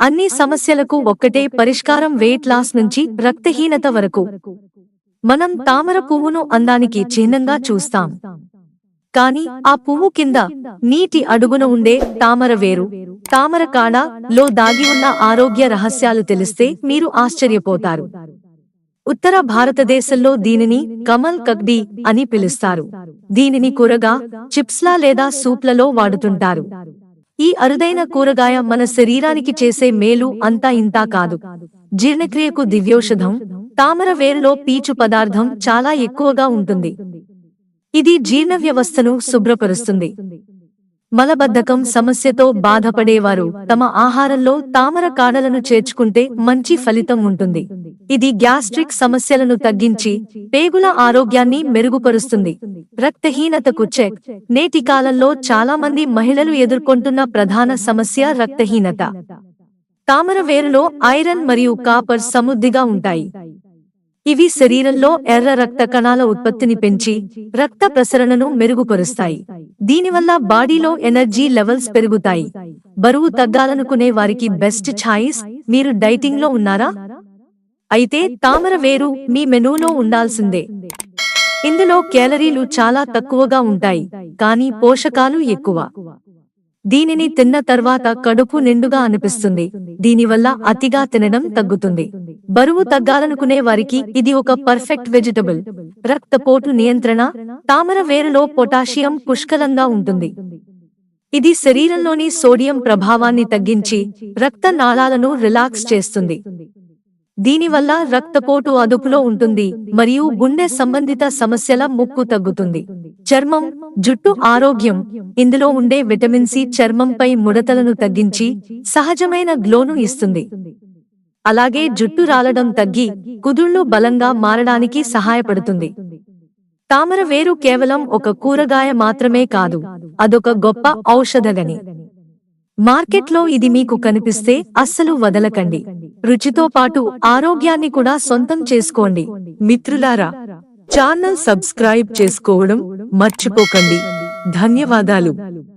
అన్ని సమస్యలకు ఒక్కటే పరిష్కారం వెయిట్ లాస్ నుంచి రక్తహీనత వరకు. మనం తామర పువ్వును అందానికి చిహ్నంగా చూస్తాం. కాని ఆ పువ్వు కింద నీటి అడుగున ఉండే తామర వేరు. తామర కాడ లో దాగి ఉన్న ఆరోగ్య రహస్యాలు తెలిస్తే మీరు ఆశ్చర్యపోతారు. ఉత్తర భారతదేశంలో దీనిని కమల్ కగ్డి అని పిలుస్తారు. దీనిని కూరగా చిప్స్లా లేదా సూప్లలో వాడుతుంటారు. ఈ అరుదైన కూరగాయ మన శరీరానికి చేసే మేలు అంతా ఇంతా కాదు. జీర్ణక్రియకు దివ్యౌషధం తామర వేరులో పీచు పదార్థం చాలా ఎక్కువగా ఉంటుంది. ఇది జీర్ణ వ్యవస్థను శుభ్రపరుస్తుంది. మలబద్ధకం సమస్యతో బాధపడేవారు. తమ ఆహారంలో తామర కాడలను చేర్చుకుంటే మంచి ఫలితం ఉంటుంది. ఇది గ్యాస్ట్రిక్ సమస్యలను తగ్గించి పేగుల ఆరోగ్యాన్ని మెరుగుపరుస్తుంది. రక్తహీనతకు చెక్. నేటి కాలంలో చాలా మంది మహిళలు ఎదుర్కొంటున్న ప్రధాన సమస్య రక్తహీనత. తామర వేరులో ఐరన్ మరియు కాపర్ సమృద్ధిగా ఉంటాయి. ఇవి శరీరంలో ఎర్ర రక్త కణాల ఉత్పత్తిని పెంచి రక్త ప్రసరణను మెరుగుపరుస్తాయి. దీనివల్ల బాడీలో ఎనర్జీ లెవెల్స్ పెరుగుతాయి. బరువు తగ్గాలనుకునే వారికి బెస్ట్ ఛాయిస్ మీరు డైటింగ్లో ఉన్నారా? అయితే తామర వేరు మీ మెనూలో ఉండాల్సిందే. ఇందులో క్యాలరీలు చాలా తక్కువగా ఉంటాయి కానీ పోషకాలు ఎక్కువ. దీనిని తిన్న తర్వాత కడుపు నిండుగా అనిపిస్తుంది. దీనివల్ల అతిగా తినడం తగ్గుతుంది. బరువు తగ్గాలనుకునే వారికి ఇది ఒక పర్ఫెక్ట్ వెజిటబుల్. రక్తపోటు నియంత్రణ తామర వేరులో పొటాషియం పుష్కలంగా ఉంటుంది. ఇది శరీరంలోని సోడియం ప్రభావాన్ని తగ్గించి రక్త నాళాలను రిలాక్స్ చేస్తుంది. దీనివల్ల రక్తపోటు అదుపులో ఉంటుంది మరియు గుండె సంబంధిత సమస్యల ముక్కు తగ్గుతుంది. చర్మం జుట్టు ఆరోగ్యం. ఇందులో ఉండే విటమిన్ సి చర్మంపై ముడతలను తగ్గించి సహజమైన గ్లోను ఇస్తుంది. అలాగే జుట్టు రాలడం తగ్గి కుదుళ్ళు బలంగా మారడానికి సహాయపడుతుంది. తామర వేరు కేవలం ఒక కూరగాయ మాత్రమే కాదు అదొక గొప్ప ఔషధగని. మార్కెట్లో ఇది మీకు కనిపిస్తే అస్సలు వదలకండి. రుచితో పాటు ఆరోగ్యాన్ని కూడా సొంతం చేసుకోండి. మిత్రులారా ఛానల్ సబ్స్క్రైబ్ చేసుకోవడం మర్చిపోకండి. ధన్యవాదాలు.